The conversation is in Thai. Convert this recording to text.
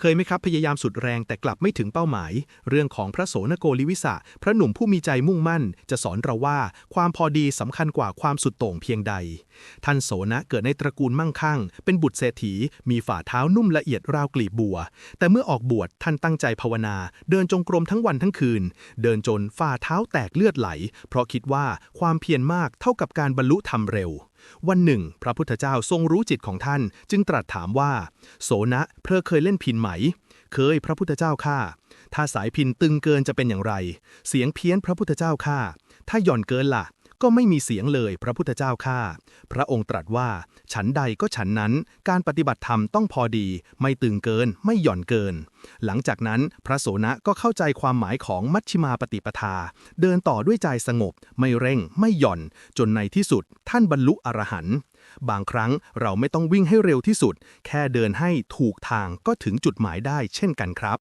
เคยไหมครับพยายามสุดแรงแต่กลับไม่ถึงเป้าหมาย เรื่องของพระโสนโกลิวิสะพระหนุ่มผู้มีใจมุ่งมั่น จะสอนเราว่าความพอดีสำคัญกว่าความสุดโต่งเพียงใด ท่านโสนะเกิดในตระกูลมั่งคั่ง เป็นบุตรเศรษฐี มีฝ่าเท้านุ่มละเอียดราวกลีบบัว แต่เมื่อออกบวชท่านตั้งใจภาวนา เดินจงกรมทั้งวันทั้งคืน เดินจนฝ่าเท้าแตกเลือดไหล เพราะคิดว่าความเพียรมากเท่ากับการบรรลุธรรมเร็ว วันหนึ่ง พระพุทธเจ้าทรงรู้จิตของท่าน จึงตรัสถามว่า โสนะเพอเคยเล่นพินไหม เคยพระพุทธเจ้าข้าถ้าสายพินตึงเกินจะเป็นอย่างไร เสียงเพี้ยนพระพุทธเจ้าข้าถ้าหย่อนเกินล่ะ ก็ไม่มีเสียงเลยพระพุทธเจ้าข้าพระองค์ตรัสว่า ฉันใดก็ฉันนั้น การปฏิบัติธรรมต้องพอดี ไม่ตึงเกิน ไม่หย่อนเกิน หลังจากนั้นพระโสนะก็เข้าใจความหมายของมัชฌิมาปฏิปทา เดินต่อด้วยใจสงบ ไม่เร่ง ไม่หย่อน จนในที่สุด ท่านบรรลุอรหันต์บางครั้งเราไม่ต้องวิ่งให้เร็วที่สุด แค่เดินให้ถูกทางก็ถึงจุดหมายได้เช่นกันครับ